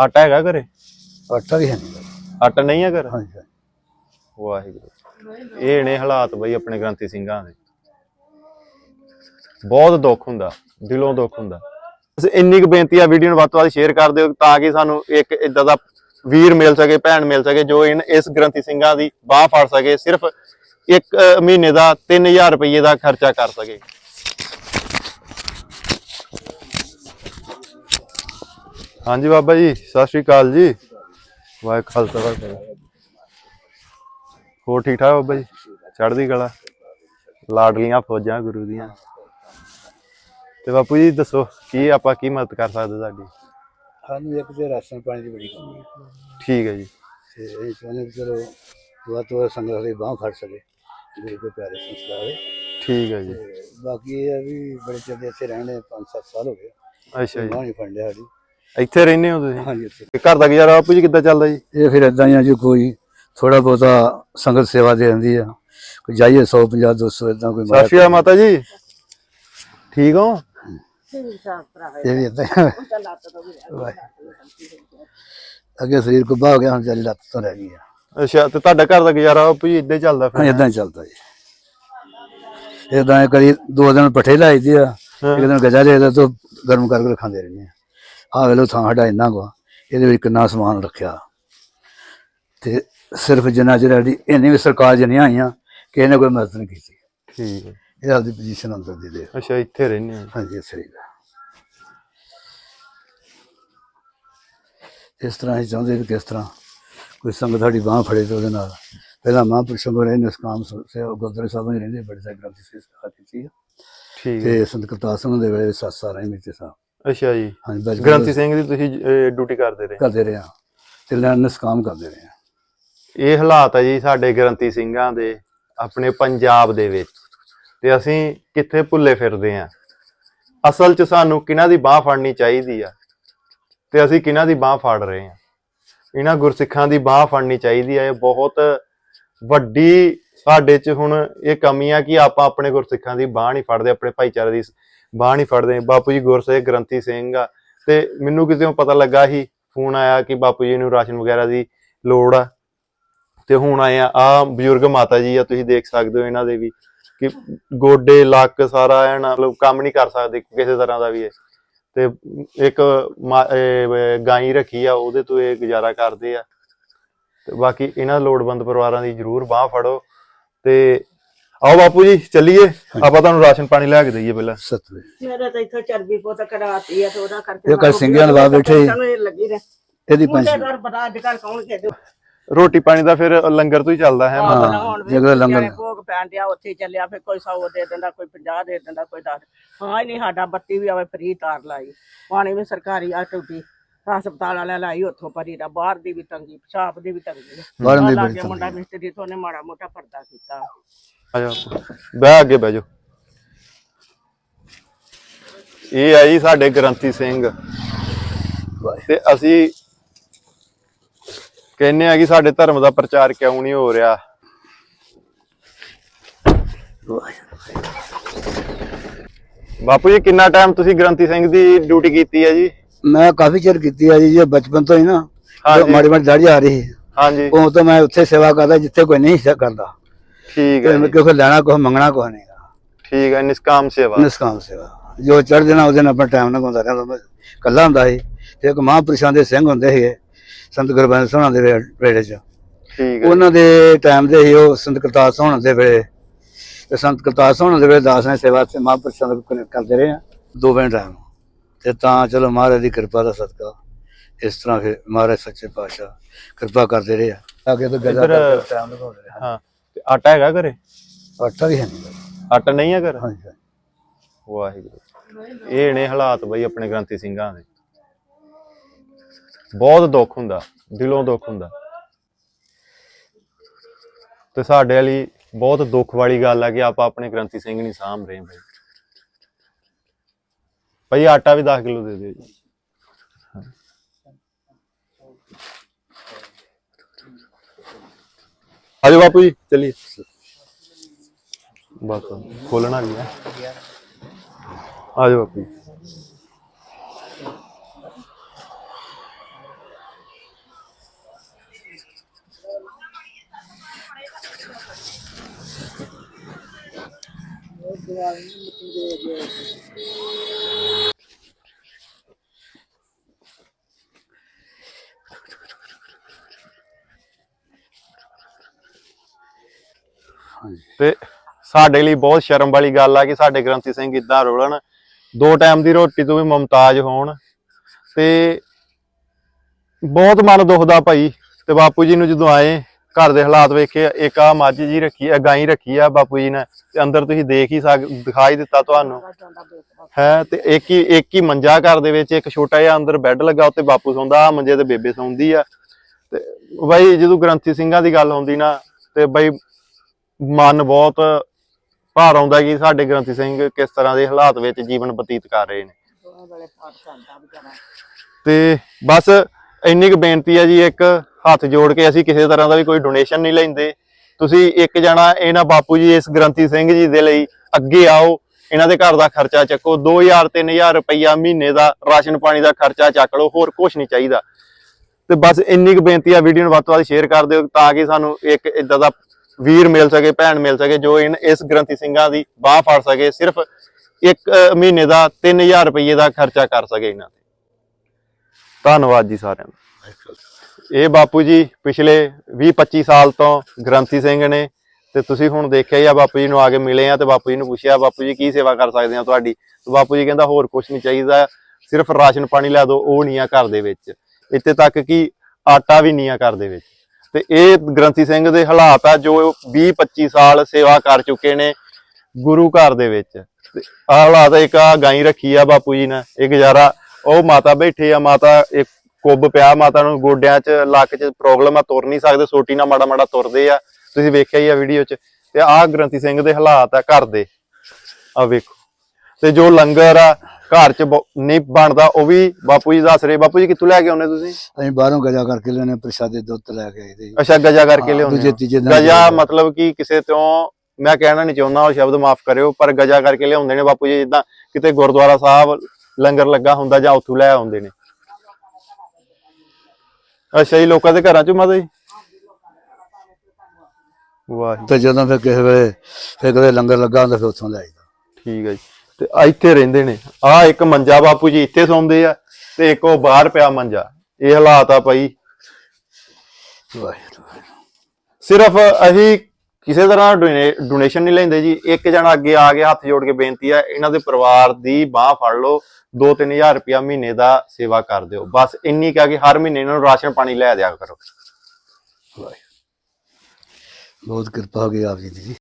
ਆਟਾ ਹੈਗਾ ਘਰੇ? ਆਟਾ ਵੀ ਹੈ ਨਹੀਂ ਆਟਾ ਨਹੀਂ ਹੈ ਘਰ? ਹਾਂਜੀ ਹਾਂਜੀ। ਵਾਹਿਗੁਰੂ। ਇਹ ਨੇ ਹਾਲਾਤ ਬਈ ਆਪਣੇ ਗ੍ਰੰਥੀ ਸਿੰਘਾਂ ਦੇ। ਬਹੁਤ ਦੁੱਖ ਹੁੰਦਾ ਦਿਲੋਂ ਦੁੱਖ ਹੁੰਦਾ। ਬਸ ਇੰਨੀ ਕੁ ਬੇਨਤੀ ਆ ਵੀਡੀਓ ਨੂੰ ਵੱਧ ਤੋਂ ਵੱਧ ਸ਼ੇਅਰ ਕਰ ਦਿਓ ਤਾਂ ਕਿ ਸਾਨੂੰ ਇੱਕ ਇਦਾਂ ਦਾ ਵੀਰ ਮਿਲ ਸਕੇ ਭੈਣ ਮਿਲ ਸਕੇ ਜੋ ਇਨ ਇਸ ਗ੍ਰੰਥੀ ਸਿੰਘਾਂ ਦੀ ਬਾਹ ਫੜ ਸਕੇ ਸਿਰਫ ਇੱਕ ਮਹੀਨੇ ਦਾ 3000 ਰੁਪਏ ਦਾ ਖਰਚਾ ਕਰ ਸਕੇ। ਹਾਂਜੀ ਬਾਬਾ ਜੀ ਸਤਿ ਸ਼੍ਰੀ ਅਕਾਲ ਜੀ। ਵਾਹਿ ਖਾਲਸਾ ਵਾਹਿ। ਹੋਰ ਠੀਕ ਠਾਕ ਬਾਬਾ ਜੀ? ਚੜ੍ਹਦੀ ਕਲਾ। ਲਾਡਲੀਆਂ ਫੌਜਾਂ ਗੁਰੂ ਦੀਆਂ। ਤੇ ਬਾਪੂ ਜੀ ਦੱਸੋ ਕੀ ਆਪਾਂ ਕੀ ਮਦਦ ਕਰ ਸਕਦੇ ਤੁਹਾਡੀ? ਸਾਨੂੰ ਇੱਕ ਤੇ ਰਾਸ਼ਨ ਪਾਣੀ ਦੀ ਬੜੀ ਕਮੀ ਹੈ। ਠੀਕ ਹੈ ਜੀ। ਤੇ ਇਹ ਚਾਹੁੰਦੇ ਕਿ ਚਲੋ ਵੱਧ ਤੋਂ ਵੱਧ ਸੰਗਤ ਦੀ ਬਾਹ ਫੜ ਸਕੇ ਗੁਰੂ ਦੇ ਪਿਆਰੇ ਸੰਸਕਾਰ ਹੈ ਠੀਕ ਹੈ ਜੀ। ਤੇ ਬਾਕੀ ਇਹ ਆ ਵੀ ਬੜੇ ਚਿਰ ਦੇ ਇੱਥੇ ਰਹਿਣੇ 5-7 ਸਾਲ ਹੋ ਗਏ। ਅੱਛਾ ਜੀ। ਬਾਹ ਨਹੀਂ ਫੜਿਆ ਸਾਡੀ। ਇੱਥੇ ਰਹਿੰਦੇ ਹੋ ਤੁਸੀਂ? ਹਾਂਜੀ ਇੱਥੇ। ਤੇ ਘਰ ਦਾ ਗੁਜ਼ਾਰਾ ਬਾਪੂ ਜੀ ਕਿੱਦਾਂ ਚੱਲਦਾ ਜੀ? ਇਹ ਫਿਰ ਇਦਾਂ ਹੀ ਆ ਜੀ ਕੋਈ ਥੋੜਾ ਬਹੁਤਾ ਸੰਗਤ ਸੇਵਾ ਦੇ ਦਿੰਦੀ ਆ। ਕੋਈ ਜਾਈਏ 150 200 ਇਦਾਂ ਕੋਈ ਸਤਿ ਸ਼੍ਰੀ ਅਕਾਲ ਮਾਤਾ ਜੀ। ਠੀਕ ਹੋ? ਇਹ ਵੀ ਇਦਾਂ ਅੱਗੇ ਸਰੀਰ ਕੁੱਬਾ ਹੋ ਗਿਆ ਹੁਣ ਚੱਲੀ ਲੱਤ ਤੋਂ ਰਹਿ ਗਈ ਆ। ਅੱਛਾ ਤੇ ਤੁਹਾਡਾ ਘਰ ਦਾ ਗੁਜ਼ਾਰਾ ਬਾਪੂ ਜੀ ਇਦਾਂ ਹੀ ਚੱਲਦਾ ਹਾਂ ਫਿਰ ਇਦਾਂ ਹੀ ਚੱਲਦਾ ਜੀ। ਇਦਾਂ ਕਰੀ ਦੋ ਦਿਨ ਪੱਠੇ ਲਾਈਦੀ ਆ ਇੱਕ ਦਿਨ ਗਜਾ ਦੇ ਤੋਂ ਗਰਮ ਕਰਕੇ ਖਾਂਦੇ ਰਹਿੰਦੇ ਆ। ਆਹ ਵੇਲੋ ਥਾਂ ਸਾਡਾ ਇੰਨਾ ਕੋ ਇਹਦੇ ਵਿੱਚ ਕਿੰਨਾ ਸਮਾਨ ਰੱਖਿਆ। ਤੇ ਸਿਰਫ ਜਿੰਨਾ ਚਿਰ ਸਾਡੀ ਇੰਨੀ ਵੀ ਸਰਕਾਰ ਜਨੀਆਂ ਆਈਆਂ ਕਿਸੇ ਨੇ ਕੋਈ ਮਦਦ ਨਹੀਂ ਕੀਤੀ। ਠੀਕ ਹੈ ਇਹ ਆਪਦੀ ਪੋਜੀਸ਼ਨ ਅੰਦਰ ਦੀ ਦੇ। ਅੱਛਾ ਇੱਥੇ ਰਹਿੰਦੇ ਹੋ ਹਾਂਜੀ ਸਹੀ ਹੈ ਇਸ ਤਰ੍ਹਾਂ ਹੀ ਚਾਹੁੰਦੇ ਵੀ ਕਿਸ ਤਰ੍ਹਾਂ ਕੋਈ ਸੰਗਤ ਸਾਡੀ ਬਾਹ ਫੜੇ ਤੇ ਉਹਦੇ ਨਾਲ। ਪਹਿਲਾਂ ਮਹਾਂਪੁਰਸ਼ਾਂ ਕੋਲ ਰਹੇ ਨਿਸਕਾਮ ਸੇ ਗੁਰਦੁਆਰੇ ਸਾਹਿਬਾਂ 'ਚ ਰਹਿੰਦੇ ਬੜੇ ਸਾਰੇ ਗ੍ਰੰਥੀ ਸੀ ਕੀਤੀ ਆ। ਠੀਕ ਹੈ ਤੇ ਸੰਤ ਕਰਤਾਰ ਸਿੰਘ ਦੇ ਵੇਲੇ ਸੱਤ ਸਾਲ ਰਹੇ ਸਾਹਿਬ। ਅੱਛਾ ਜੀ। ਹਾਂਜੀ ਬਚਪਨ ਗ੍ਰੰਥੀ ਸਿੰਘ ਦੀ ਤੁਸੀਂ ਡਿਊਟੀ ਕਰਦੇ ਰਹੇ? ਕਰਦੇ ਰਹੇ ਹਾਂ। ਤੇ ਲੈਣ ਨਿਸਕਾਮ ਕਰਦੇ ਰਹੇ ਹਾਂ। ਇਹ ਹਾਲਾਤ ਆ ਜੀ ਸਾਡੇ ਗ੍ਰੰਥੀ ਸਿੰਘਾਂ ਦੇ ਆਪਣੇ ਪੰਜਾਬ ਦੇ ਵਿੱਚ। ਤੇ ਅਸੀਂ ਕਿੱਥੇ ਭੁੱਲੇ ਫਿਰਦੇ ਆ ਅਸਲ 'ਚ ਸਾਨੂੰ ਕਿਹਨਾਂ ਦੀ ਬਾਹ ਫੜਨੀ ਚਾਹੀਦੀ ਆ? ਤੇ ਅਸੀਂ ਕਿਹਨਾਂ ਦੀ ਬਾਹ ਫੜ ਰਹੇ ਆ ਇਹਨਾਂ ਗੁਰਸਿੱਖਾਂ ਦੀ ਬਾਹ ਫੜਨੀ ਚਾਹੀਦੀ ਆ। ਇਹ ਬਹੁਤ ਵੱਡੀ ਸਾਡੇ 'ਚ ਹੁਣ ਇਹ ਕਮੀ ਆ ਕਿ ਆਪਾਂ ਆਪਣੇ ਗੁਰਸਿੱਖਾਂ ਦੀ ਬਾਹ ਨਹੀਂ ਫੜਦੇ ਆਪਣੇ ਭਾਈਚਾਰੇ ਦੀ ਬਾਹ ਨਹੀਂ ਫੜਦੇ। ਬਾਪੂ ਜੀ ਗੁਰਸੇ ਗ੍ਰੰਥੀ ਸਿੰਘ ਆ। ਤੇ ਮੈਨੂੰ ਕਿਤੇ ਪਤਾ ਲੱਗਾ ਸੀ, ਫੋਨ ਆਇਆ ਕਿ ਬਾਪੂ ਜੀ ਨੂੰ ਰਾਸ਼ਨ ਵਗੈਰਾ ਦੀ ਲੋੜ ਆ। ਤੇ ਹੁਣ ਆਏ ਆ ਆ ਬਜ਼ੁਰਗ ਮਾਤਾ ਜੀ ਆ, ਤੁਸੀਂ ਦੇਖ ਸਕਦੇ ਹੋ ਇਹਨਾਂ ਦੇ ਵੀ, ਕਿ ਗੋਡੇ, ਲੱਕ ਸਾਰਾ ਐਨ ਮਤਲਬ ਕੰਮ ਨਹੀਂ ਕਰ ਸਕਦੇ ਕਿਸੇ ਤਰ੍ਹਾਂ ਦਾ ਵੀ ਇਹ। ਤੇ ਇੱਕ ਮਾ- ਗਾਈ ਰੱਖੀ ਆ, ਉਹਦੇ ਤੋਂ ਇਹ ਗੁਜ਼ਾਰਾ ਕਰਦੇ ਆ। ਤੇ ਬਾਕੀ ਇਹਨਾਂ ਲੋੜਵੰਦ ਪਰਿਵਾਰਾਂ ਦੀ ਜਰੂਰ ਬਾਹ ਫੜੋ। ਤੇ ਆਓ ਬਾਪੂ ਜੀ ਚੱਲੀਏ। ਆਪਾਂ ਤੁਹਾਨੂੰ ਰਾਸ਼ਨ ਪਾਣੀ ਲਿਆ ਕੇ ਦਈਏ ਪਹਿਲਾਂ। ਸਤਵੇਂ ਮੇਰੇ ਤਾਂ ਇੱਥੋਂ ਚਰਬੀ ਪੁੱਤ ਕਰਾਤੀ ਆ ਤੇ ਉਹਦਾ ਕਰਕੇ ਇਹ ਲਵਾ ਬੈਠੇ। ਇਹਦੀ ਪੈਨਸ਼ਨ। ਅੱਜ ਕੱਲ ਕੌਣ ਰੋਟੀ ਪਾਣੀ ਦਾ ਫਿਰ ਲੰਗਰ ਤੋਂ ਹੀ ਚੱਲਦਾ ਹੈ। ਜਗ੍ਹਾ ਲੰਗਰ- ਜਿਹੜੇ ਭੋਗ ਪੈਣ ਡਿਆ ਉੱਥੇ ਚੱਲਿਆ ਫਿਰ ਕੋਈ 100 ਦੇ ਦਿੰਦਾ ਕੋਈ 50 ਦੇ ਦਿੰਦਾ ਕੋਈ 10 ਹਾਂ ਹੀ ਨਹੀਂ ਸਾਡਾ ਬੱਤੀ ਵੀ ਆਵੇ ਫਰੀ ਤਾਰ ਲਾਈ। ਪਾਣੀ ਵੀ ਸਰਕਾਰੀ ਆ ਟੂਟੀ। ਹਸਪਤਾਲ ਵਾਲਾ ਲਾਈ ਉੱਥੋਂ ਪਰੀ ਦਾ ਬਾਹਰ ਦੀ ਵੀ ਤੰਗੀ ਪਿਸ਼ਾਬ ਦੀ ਵੀ ਤੰਗੀ। ਬਾਹਰ ਦੀ ਮੁੰਡਾ ਮਿਸਤਰੀ ਤੋਂ ਉਹਨੇ ਮਾੜਾ ਮੋਟਾ ਪਰਦਾ ਕੀਤਾ। ਆ ਜਾ ਬਹਿ ਅੱਗੇ ਬਹਿ ਜਾਓ ਇਹ ਆ ਜੀ ਸਾਡੇ ਗ੍ਰੰਥੀ ਸਿੰਘ। ਤੇ ਅਸੀਂ ਕਹਿੰਨੇ ਆ ਕਿ ਸਾਡੇ ਧਰਮ ਦਾ ਪ੍ਰਚਾਰ ਕਿਉਂ ਨਹੀਂ ਹੋ ਰਿਹਾ ਬਾਪੂ ਜੀ ਕਿੰਨਾ ਟਾਈਮ ਤੁਸੀਂ ਗ੍ਰੰਥੀ ਸਿੰਘ ਦੀ ਡਿਊਟੀ ਕੀਤੀ ਹੈ ਜੀ ਮੈਂ ਕਾਫੀ ਚਿਰ ਕੀਤੀ ਆ ਜੀ ਜੇ ਬਚਪਨ ਤੋਂ ਹੀ ਨਾ। ਮਾੜੀ ਮਾੜੀ ਦਾੜੀ ਆ ਰਹੀ। ਹਾਂਜੀ ਉਹ ਤਾਂ ਮੈਂ ਉੱਥੇ ਸੇਵਾ ਕਰਦਾ ਜਿੱਥੇ ਕੋਈ ਨਹੀਂ ਸੀ ਕਰਦਾ ਠੀਕ ਹੈ ਜੀ, ਕਿਉਂਕਿ ਲੈਣਾ ਕੁਛ ਮੰਗਣਾ ਕੁਛ ਨਹੀਂ। ਠੀਕ ਹੈ ਨਿਸ਼ਕਾਮ ਸੇਵਾ। ਨਿਸਕਾਮ ਸੇਵਾ। ਜੋ ਚੜ ਦੇਣਾ ਉਹਦੇ ਨਾਲ ਆਪਣਾ ਟਾਈਮ ਲਗਾਉਂਦਾ ਰਹਿੰਦਾ ਮੈਂ ਕੱਲਾ ਹੁੰਦਾ ਸੀ। ਤੇ ਇੱਕ ਮਹਾਂਪੁਰਸ਼ਾਂ ਦੇ ਸਿੰਘ ਹੁੰਦੇ ਸੀਗੇ ਸੰਤ ਗੁਰਬੰਦ ਸੋਹਣਾ ਦੇ ਵੇ- 'ਚ। ਠੀਕ ਹੈ। ਉਹਨਾਂ ਦੇ ਟਾਈਮ ਦੇ ਹੀ ਉਹ ਸੰਤ ਕਰਤਾਰ ਸੋਹਣਾ ਦੇ ਵੇਲੇ ਤੇ ਸੰਤ ਕਰਤਾਰ ਸੋਹਣਾ ਦੇ ਵੇਲੇ ਦਾਸ ਨੇ ਸੇਵਾ ਤੇ ਮਹਾਂਪੁਰਸ਼ਾਂ ਦਾ ਕ- ਕਰਦੇ ਰਹੇ ਆ। ਦੋ ਵੇ ਟਾਈਮ ਤੇ ਤਾਂ ਚਲੋ ਮਹਾਰਾਜ ਦੀ ਕਿਰਪਾ ਦਾ ਸਦਕਾ। ਇਸ ਤਰ੍ਹਾਂ ਫਿਰ ਮਹਾਰਾਜ ਸੱਚੇ ਪਾਤਸ਼ਾਹ ਕਿਰਪਾ ਕਰਦੇ ਰਹੇ ਆ। ਅੱਗੇ ਤੋਂ ਇੱਧਰ- ਕਰਕੇ ਟਾਈਮ ਲਗਾਉਂਦੇ ਰਹੇ। ਹਾਂ। ਤੇ ਆਟਾ ਹੈਗਾ ਘਰੇ? ਆਟਾ ਵੀ ਹੈ ਨਹੀਂ ਆਟਾ ਨਹੀਂ ਹੈ ਘਰ? ਹਾਂਜੀ ਹਾਂਜੀ। ਵਾਹਿਗੁਰੂ। ਇਹ ਨੇ ਹਾਲਾਤ ਬਈ ਆਪਣੇ ਗ੍ਰੰਥੀ ਸਿੰਘਾਂ ਦੇ। ਬਹੁਤ ਦੁੱਖ ਹੁੰਦਾ ਦਿਲੋਂ ਦੁੱਖ ਹੁੰਦਾ। ਤੇ ਸਾਡੇ ਵਾਲੀ ਬਹੁਤ ਦੁੱਖ ਵਾਲੀ ਗੱਲ ਆ ਕਿ ਆਪਾਂ ਆਪਣੇ ਗ੍ਰੰਥੀ ਸਿੰਘ ਨਹੀਂ ਸਾਂਭ ਰਹੇ ਬਈ। ਭਾਈ ਆਟਾ ਵੀ 10 ਕਿਲੋ ਦੇ ਦਿਓ ਜੀ। ਆਜੋ ਬਾਪੂ ਜੀ ਚਲਿਏ। ਬਸ ਖੋਲਣਾ ਨਹੀਂ ਹੈ। ਆਜੋ ਬਾਪੂ ਜੀ। ਤੇ ਸਾਡੇ ਲਈ ਬਹੁਤ ਸ਼ਰਮ ਵਾਲੀ ਗੱਲ ਆ ਕਿ ਸਾਡੇ ਗ੍ਰੰਥੀ ਸਿੰਘ ਇਦਾਂ ਰੋਲਣ। ਦੋ ਟਾਈਮ ਦੀ ਰੋਟੀ ਤੋਂ ਵੀ ਮੁਮਤਾਜ ਹੋਣ। ਤੇ ਬਹੁਤ ਮਨ ਦੁਖਦਾ ਭਾਈ। ਤੇ ਬਾਪੂ ਜੀ ਨੂੰ ਜਦੋਂ ਆਏ, ਘਰ ਦੇ ਹਾਲਾਤ ਵੇਖੇ, ਇੱਕ ਆ ਮੱਝ ਜੀ ਰੱਖੀ ਆ ਗਾਈ ਰੱਖੀ ਆ ਬਾਪੂ ਜੀ ਨੇ। ਤੇ ਅੰਦਰ ਤੁਸੀਂ ਦੇਖ ਹੀ ਸਕ ਦਿਖਾਈ ਦਿੱਤਾ ਤੁਹਾਨੂੰ। ਹੈ, ਤੇ ਇੱਕ ਹੀ ਇੱਕ ਹੀ ਮੰਜਾ ਘਰ ਦੇ ਵਿੱਚ, ਇੱਕ ਛੋਟਾ ਜਿਹਾ ਅੰਦਰ ਬੈੱਡ ਲੱਗਾ, ਉੱਤੇ ਬਾਪੂ ਸੌਂਦਾ ਆ ਮੰਜੇ ਤੇ ਬੇਬੇ ਸੌਂਦੀ ਆ। ਤੇ ਬਾਈ, ਜਦੋਂ ਗ੍ਰੰਥੀ ਸਿੰਘਾਂ ਦੀ ਗੱਲ ਹੁੰਦੀ ਨਾ, ਤੇ ਬਾਈ ਮਨ ਬਹੁਤ ਭਾਰ ਆਉਂਦਾ ਕਿ ਸਾਡੇ ਗ੍ਰੰਥੀ ਸਿੰਘ ਕਿਸ ਤਰ੍ਹਾਂ ਦੇ ਹਾਲਾਤ ਵਿੱਚ ਜੀਵਨ ਬਤੀਤ ਕਰ ਰਹੇ ਨੇ। ਤੇ ਬਸ ਇੰਨੀ ਕੁ ਬੇਨਤੀ ਹੈ ਜੀ ਇੱਕ ਹੱਥ ਜੋੜ ਕੇ ਅਸੀਂ ਕਿਸੇ ਤਰ੍ਹਾਂ ਦਾ ਵੀ ਕੋਈ ਡੋਨੇਸ਼ਨ ਨਹੀਂ ਲੈਂਦੇ। ਤੁਸੀਂ ਇੱਕ ਜਣਾ ਇਹਨਾਂ ਬਾਪੂ ਜੀ ਇਸ ਗ੍ਰੰਥੀ ਸਿੰਘ ਜੀ ਦੇ ਲਈ ਅੱਗੇ ਆਓ। ਇਹਨਾਂ ਦੇ ਘਰ ਦਾ ਖਰਚਾ ਚੱਕੋ। 2000 3000 ਰੁਪਈਆ ਮਹੀਨੇ ਦਾ ਰਾਸ਼ਨ ਪਾਣੀ ਦਾ ਖਰਚਾ ਚੱਕ ਲਓ ਹੋਰ ਕੁਝ ਨਹੀਂ ਚਾਹੀਦਾ। ਤੇ ਬਸ ਇੰਨੀ ਕੁ ਬੇਨਤੀ ਆ ਵੀਡੀਓ ਨੂੰ ਵੱਧ ਤੋਂ ਵੱਧ ਸ਼ੇਅਰ ਕਰ ਦਿਓ ਤਾਂ ਕਿ ਸਾਨੂੰ ਇੱਕ ਇਦਾਂ ਦਾ ਵੀਰ ਮਿਲ ਸਕੇ, ਭੈਣ ਮਿਲ ਸਕੇ, ਜੋ ਇਨ ਇਸ ਗ੍ਰੰਥੀ ਸਿੰਘਾਂ ਦੀ ਬਾਹ ਫੜ ਸਕੇ, ਸਿਰਫ ਇੱਕ ਮਹੀਨੇ ਦਾ 3000 ਰੁਪਏ ਦਾ ਖਰਚਾ ਕਰ ਸਕੇ ਇਹਨਾਂ ਤੇ। ਧੰਨਵਾਦ ਜੀ ਸਾਰਿਆਂ ਦਾ। ਇਹ ਬਾਪੂ ਜੀ ਪਿਛਲੇ 20 25 ਸਾਲ ਤੋਂ ਗ੍ਰੰਥੀ ਸਿੰਘ ਨੇ ਤੇ ਤੁਸੀਂ ਹੁਣ ਦੇਖਿਆ ਹੀ ਆ, ਬਾਪੂ ਜੀ ਨੂੰ ਆ ਕੇ ਮਿਲੇ ਆ ਤੇ ਬਾਪੂ ਜੀ ਨੂੰ ਪੁੱਛਿਆ, ਬਾਪੂ ਜੀ ਕੀ ਸੇਵਾ ਕਰ ਸਕਦੇ ਆ ਤੁਹਾਡੀ? ਬਾਪੂ ਜੀ ਕਹਿੰਦਾ ਹੋਰ ਕੁਝ ਨਹੀਂ ਚਾਹੀਦਾ, ਸਿਰਫ ਰਾਸ਼ਨ ਪਾਣੀ ਲੈ ਦਿਓ ਉਹ ਨਹੀਂ ਆ ਘਰ ਦੇ ਵਿੱਚ। ਇੱਥੇ ਤੱਕ ਕਿ ਆਟਾ ਵੀ ਨਹੀਂ ਆ ਘਰ ਦੇ ਵਿੱਚ। ਤੇ ਇਹ ਗ੍ਰੰਥੀ ਸਿੰਘ ਦੇ ਹਾਲਾਤ ਆ ਜੋ 20 25 ਸਾਲ ਸੇਵਾ ਕਰ ਚੁੱਕੇ ਨੇ ਗੁਰੂ ਘਰ ਦੇ ਵਿੱਚ। ਤੇ ਆਹ ਹਾਲਾਤ ਇੱਕ ਆ ਗਾਈ ਰੱਖੀ ਆ ਬਾਪੂ ਜੀ ਨੇ ਇਹ ਗੁਜ਼ਾਰਾ। ਉਹ ਮਾਤਾ ਬੈਠੇ ਆ, ਮਾਤਾ ਇੱਕ ਕੁੱਬ ਪਿਆ, ਮਾਤਾ ਨੂੰ ਗੋਡਿਆਂ 'ਚ, ਲੱਕ 'ਚ ਪ੍ਰੋਬਲਮ ਆ, ਤੁਰ ਨਹੀਂ ਸਕਦੇ, ਸੋਟੀ ਨਾਲ ਮਾੜਾ ਮਾੜਾ ਤੁਰਦੇ ਆ। ਤੁਸੀਂ ਵੇਖਿਆ ਹੀ ਆ ਵੀਡੀਓ 'ਚ। ਤੇ ਆਹ ਗ੍ਰੰਥੀ ਸਿੰਘ ਦੇ ਹਾਲਾਤ ਆ ਘਰ ਦੇ। ਆ ਵੇਖੋ। ਤੇ ਜੋ ਲੰਗਰ ਆ ਘਰ 'ਚ ਨਹੀਂ ਬਣਦਾ ਉਹ ਵੀ ਬਾਪੂ ਜੀ ਦੱਸ ਰਹੇ। ਬਾਪੂ ਜੀ ਕਿੱਥੋਂ ਲੈ ਕੇ ਆਉਨੇ ਤੁਸੀਂ? ਅਸੀਂ ਬਾਹਰੋਂ ਗਜਾ ਕਰਕੇ ਲੈਣੇ ਪ੍ਰਸ਼ਾਦੇ ਦੁੱਧ ਲੈ ਕੇ ਆਏ। ਅੱਛਾ ਗਜਾ ਕਰਕੇ ਲਿਆਉਂਦੇ ਗਜਾ। ਮਤਲਬ ਕਿ ਕਿਸੇ ਤੋਂ ਮੈਂ ਕਹਿਣਾ ਨਹੀਂ ਚਾਹੁੰਦਾ ਉਹ ਸ਼ਬਦ ਮਾਫ ਕਰਿਓ ਪਰ ਗਜਾ ਕਰਕੇ ਲਿਆਉਂਦੇ ਨੇ ਬਾਪੂ ਜੀ ਜਿੱਦਾਂ ਕਿਤੇ ਗੁਰਦੁਆਰਾ ਸਾਹਿਬ ਲੰਗਰ ਲੱਗਾ ਹੁੰਦਾ ਜਾਂ ਉੱਥੋਂ ਲੈ ਆਉਂਦੇ ਨੇ। ਅੱਛਾ ਜੀ ਲੋਕਾਂ ਦੇ ਘਰਾਂ ਚੋਂ ਮਾਤਾ ਜੀ? ਵਾਹ ਤੇ ਜਦੋਂ ਫਿਰ ਕਿਸੇ ਵੇਲੇ ਫਿਰ ਕਦੇ ਲੰਗਰ ਲੱਗਾ ਹੁੰਦਾ ਫਿਰ ਉੱਥੋਂ ਲੈ ਆਈਦਾ। ਠੀਕ ਹੈ ਜੀ। ਤੇ ਇੱਥੇ ਰਹਿੰਦੇ ਨੇ। ਆ ਇੱਕ ਮੰਜਾ ਬਾਪੂ ਜੀ ਇੱਥੇ ਸੌਂਦੇ ਆ ਤੇ ਇੱਕ ਉਹ ਬਾਹਰ ਪਿਆ ਮੰਜਾ। ਇਹ ਹਾਲਾਤ ਆ ਭਾਈ। ਸਿਰਫ ਅਸੀਂ ਕਿਸੇ ਤਰ੍ਹਾਂ ਡੋਨੇਸ਼ਨ ਨਹੀਂ ਲੈਂਦੇ ਜੀ। ਇੱਕ ਜਣਾ ਅੱਗੇ ਆ ਕੇ ਹੱਥ ਜੋੜ ਕੇ ਬੇਨਤੀ ਆ, ਇਹਨਾਂ ਦੇ ਪਰਿਵਾਰ ਦੀ ਬਾਹ ਫੜ ਲਓ। 2-3000 ਰੁਪਇਆ ਮਹੀਨੇ ਦਾ ਸੇਵਾ ਕਰ ਦਿਓ। ਬਸ ਇੰਨੀ ਕਹਿ ਕੇ ਹਰ ਮਹੀਨੇ ਇਹਨਾਂ ਨੂੰ ਰਾਸ਼ਨ ਪਾਣੀ ਲੈ ਦਿਆ ਕਰੋ। ਬਹੁਤ ਕਿਰਪਾ ਹੋ ਗਈ ਆਪ ਜੀ ਦੀ